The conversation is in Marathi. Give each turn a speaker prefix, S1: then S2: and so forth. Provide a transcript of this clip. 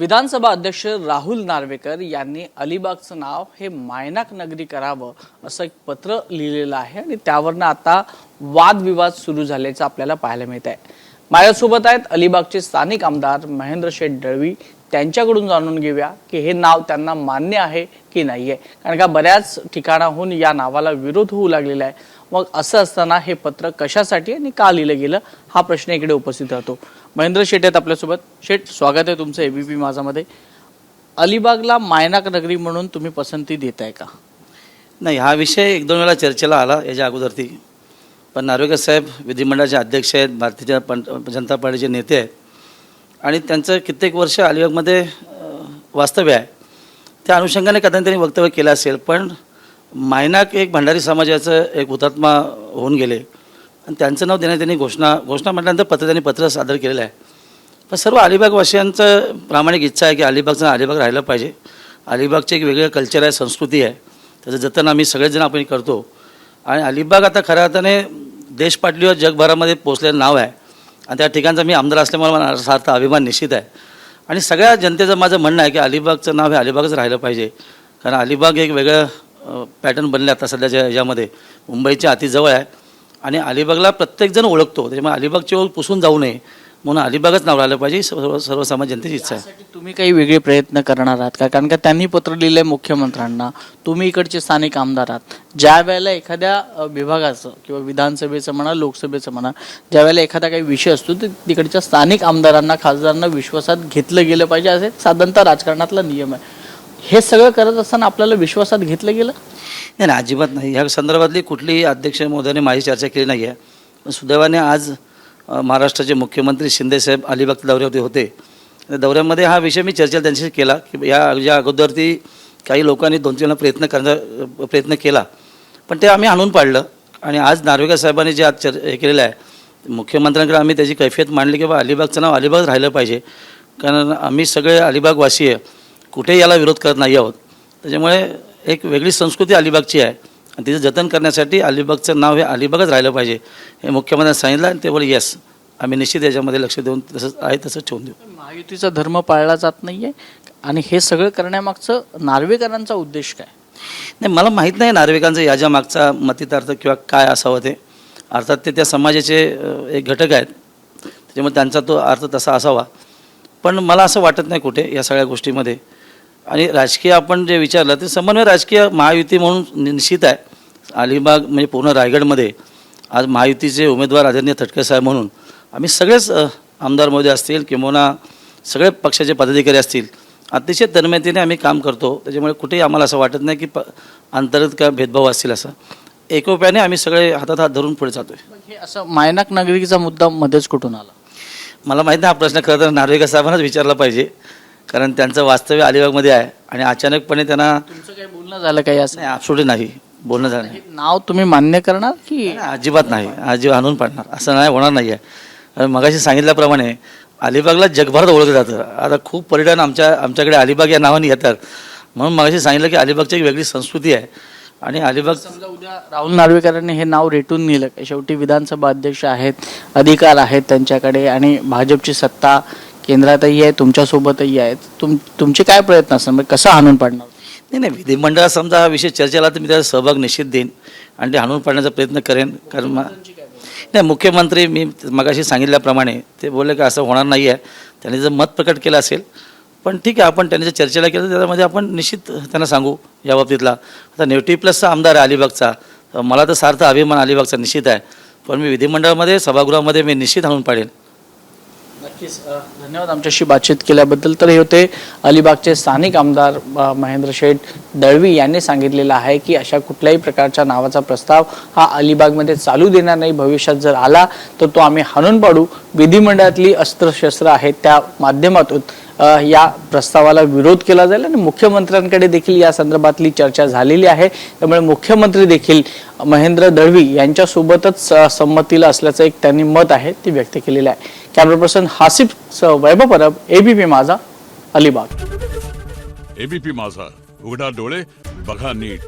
S1: विधानसभा अध्यक्ष राहुल नार्वेकर यांनी अलिबागचं नाव हे मायनाक नगरी करावं असं एक पत्र लिहिलेलं आहे आणि त्यावरनं आता वादविवाद सुरू झाल्याचं आपल्याला पाहायला मिळत आहे. माझ्यासोबत आहेत अलिबागचे स्थानिक आमदार महेंद्र शेठ दळवी त्यांच्याकडून जाणून घेऊया की हे नाव त्यांना मान्य आहे की नाही आहे कारण का बऱ्याच ठिकाणाहून या नावाला विरोध होऊ लागलेला आहे. मग असं असताना हे पत्र कशासाठी आणि का लिहिलं गेलं? हा प्रश्न इकडे उपस्थित राहतो. महेंद्र शेठ आहेत आपल्यासोबत. शेठ स्वागत आहे तुमचं एबीपी माझामध्ये. अलिबागला मायनाक नगरी म्हणून तुम्ही पसंती देत आहे का?
S2: नाही हा विषय एक दोन वेळा चर्चेला आला याच्या अगोदर ती पण नार्वेकर साहेब विधिमंडळाचे अध्यक्ष आहेत भारतीय पं जनता पार्टीचे नेते आहेत. आणि त्यांचं कित्येक वर्ष अलिबागमध्ये वास्तव्य आहे. त्या अनुषंगाने कदाचित त्यांनी वक्तव्य केलं असेल पण मायनाक एक भंडारी समाजाचं एक हुतात्मा होऊन गेले. आणि त्यांचं नाव देण्यात त्यांनी घोषणा घोषणा म्हटल्यानंतर पत्र त्यांनी पत्र सादर केलेलं आहे. पण सर्व अलिबागवासियांचं प्रामाणिक इच्छा आहे की अलिबागचं अलिबाग राहिलं पाहिजे. अलिबागचे एक वेगळं कल्चर आहे संस्कृती आहे. त्याचं जतन आम्ही सगळेजण आपण करतो. आणि अलिबाग आता खऱ्या अर्थाने देशपाटलीवर जगभरामध्ये पोचलेलं नाव आहे. आणि त्या ठिकाणचा मी आमदार असल्यामुळे मला सार्थ अभिमान निश्चित आहे. आणि सगळ्या जनतेचं माझं म्हणणं आहे की अलिबागचं नाव हे अलिबागच राहिलं पाहिजे. कारण अलिबाग एक वेगळं पॅटर्न बनलं आता सध्याच्या ह्याच्यामध्ये मुंबईच्या अतिजवळ आहे. आणि अलिबागला प्रत्येकजण ओळखतो. त्याच्यामुळे अलिबागची ओळख पुसून जाऊ नये म्हणून अलिबागच नाव राहिलं पाहिजे. ही सर्व सर्वसामान्य जनतेची इच्छा आहे.
S1: त्यासाठी तुम्ही काही वेगळे प्रयत्न करणार आहात का? कारण का त्यांनी पत्र लिहिलंय मुख्यमंत्र्यांना. तुम्ही इकडचे स्थानिक आमदार आहात. ज्या वेळेला एखाद्या अ, विभागाचं किंवा विधानसभेचं म्हणा लोकसभेचं म्हणा ज्या वेळेला एखादा काही विषय असतो तर तिकडच्या स्थानिक आमदारांना खासदारांना विश्वासात घेतलं गेलं पाहिजे. असे साधारणतः राजकारणातला नियम आहे. हे सगळं करत असताना आपल्याला विश्वासात घेतलं गेलं?
S2: नाही नाही अजिबात नाही. ह्या संदर्भातली कुठलीही अध्यक्ष महोदयाने माझी चर्चा केली नाही आहे पण सुदैवाने आज महाराष्ट्राचे मुख्यमंत्री शिंदेसाहेब अलिबाग दौऱ्यावरती होते. दौऱ्यामध्ये हा विषय मी चर्चा त्यांच्याशी केला की या या अगोदरती काही लोकांनी दोन तीन प्रयत्न करण्याचा प्रयत्न केला. पण ते आम्ही आणून पाडलं. आणि आज नार्वेकर साहेबांनी जे आज चर हे केलेलं आहे मुख्यमंत्र्यांकडे आम्ही त्याची कैफियत मांडली की बा अलिबागचं नाव अलिबाग राहिलं पाहिजे. कारण आम्ही सगळे अलिबागवासी आहे. कुठेही याला विरोध करत नाही आहोत. त्याच्यामुळे एक वेगळी संस्कृती अलिबागची आहे. आणि तिचं जतन करण्यासाठी अलिबागचं नाव हे अलिबागच राहिलं पाहिजे. हे मुख्यमंत्र्यांनी सांगितलं आणि ते बोले येस आम्ही निश्चित याच्यामध्ये लक्ष देऊन तसंच आहे तसंच ठेवून देऊ.
S1: महायुतीचा धर्म पाळला जात नाहीये. आणि हे सगळं करण्यामागचं नार्वेकरांचा उद्देश काय?
S2: नाही मला माहीत नाही नार्वेकांचा याच्या मागचा मतितार्थ किंवा काय असावं ते. अर्थात ते त्या समाजाचे एक घटक आहेत. त्याच्यामुळे त्यांचा तो अर्थ तसा असावा. पण मला असं वाटत नाही कुठे या सगळ्या गोष्टीमध्ये. आणि राजकीय आपण जे विचारलं ते समन्वय राजकीय महायुती म्हणून निश्चित आहे. अलिबाग म्हणजे पूर्ण रायगडमध्ये आज महायुतीचे उमेदवार आदरणीय थटके साहेब म्हणून आम्ही सगळेच आमदार मोदी असतील किंवा सगळे पक्षाचे पदाधिकारी असतील अतिशय तन्मयतेने आम्ही काम करतो. त्याच्यामुळे कुठेही आम्हाला असं वाटत नाही की प अंतर्गत काय भेदभाव असतील असं. एकोप्याने आम्ही सगळे हातात हात धरून पुढे जातो
S1: हे असं मायनाक नगरीचा मुद्दा मध्येच कुठून आला?
S2: मला माहीत नाही हा प्रश्न खरं तर नार्वेकर साहेबांनाच विचारला पाहिजे. कारण त्यांचं वास्तव्य अलिबागमध्ये आहे आणि अचानकपणे त्यांना
S1: तुमचं काही बोलणं झालं काही असं?
S2: नाही ॲब्सोल्युटली नाही. बोलणं झालं नाही.
S1: नाव तुम्ही मान्य करणार की
S2: नाही, अजिबात नाही. अजिबात आणून पाडणार. असं नाही होणार नाही आहे मगाशी सांगितल्याप्रमाणे अलिबागला जगभरात ओळखलं जातं. आता खूप पर्यटन आमच्या आमच्याकडे अलिबाग या नावाने येतात. म्हणून मगाशी सांगितलं की अलिबागची एक वेगळी संस्कृती आहे. आणि अलिबाग
S1: समजा उद्या राहुल नार्वेकरांनी हे नाव रेटून नेलं. शेवटी विधानसभा अध्यक्ष आहेत अधिकार आहेत त्यांच्याकडे आणि भाजपची सत्ता केंद्रातही आहे तुमच्यासोबतही आहेत तुम तुमचे काय प्रयत्न असणार? म्हणजे कसं हाणून पाडणार?
S2: नाही नाही विधिमंडळात समजा हा विषय चर्चेला तर मी त्याचा सहभाग निश्चित देईन आणि ते हाणून पाडण्याचा प्रयत्न करेन. कारण मा- नाही मुख्यमंत्री मी मगाशी सांगितल्याप्रमाणे ते बोलले की असं होणार नाही आहे त्यांनी जर मत प्रकट केलं असेल पण ठीक आहे आपण त्यांनी जर चर्चेला केलं तर त्याच्यामध्ये आपण निश्चित त्यांना सांगू या बाबतीतला. आता नेवटी प्लसचा आमदार आहे अलिबागचा. तर मला तर सार्थ अभिमान अलिबागचा निश्चित आहे. पण मी विधिमंडळामध्ये सभागृहामध्ये मी निश्चित आणून पाडेन.
S1: नक्कीच धन्यवाद आमच्याशी बातचीत केल्याबद्दल. तर हे होते अलिबागचे स्थानिक आमदार महेंद्र शेठ दळवी यांनी सांगितलेलं आहे की अशा कुठल्याही प्रकारच्या नावाचा प्रस्ताव हा अलिबागमध्ये चालू देणार नाही. भविष्यात जर आला तर तो आम्ही हाणून पाडू. विधिमंडळातली अस्त्रशस्त्र आहेत त्या माध्यमातून या प्रस्तावाला विरोध केला जाईल आणि मुख्यमंत्र्यांकडे देखील या संदर्भातली चर्चा झालेली आहे. त्यामुळे मुख्यमंत्री देखील महेंद्र दळवी यांच्यासोबतच संमतीला असल्याचं एक त्यांनी मत आहे ते व्यक्त केलेलं आहे. कॅमेरा पर्सन हासिफ स- वैभव परब एबीपी माझा अलिबाग.
S3: एबीपी माझा उघडा डोळे बघा नीट.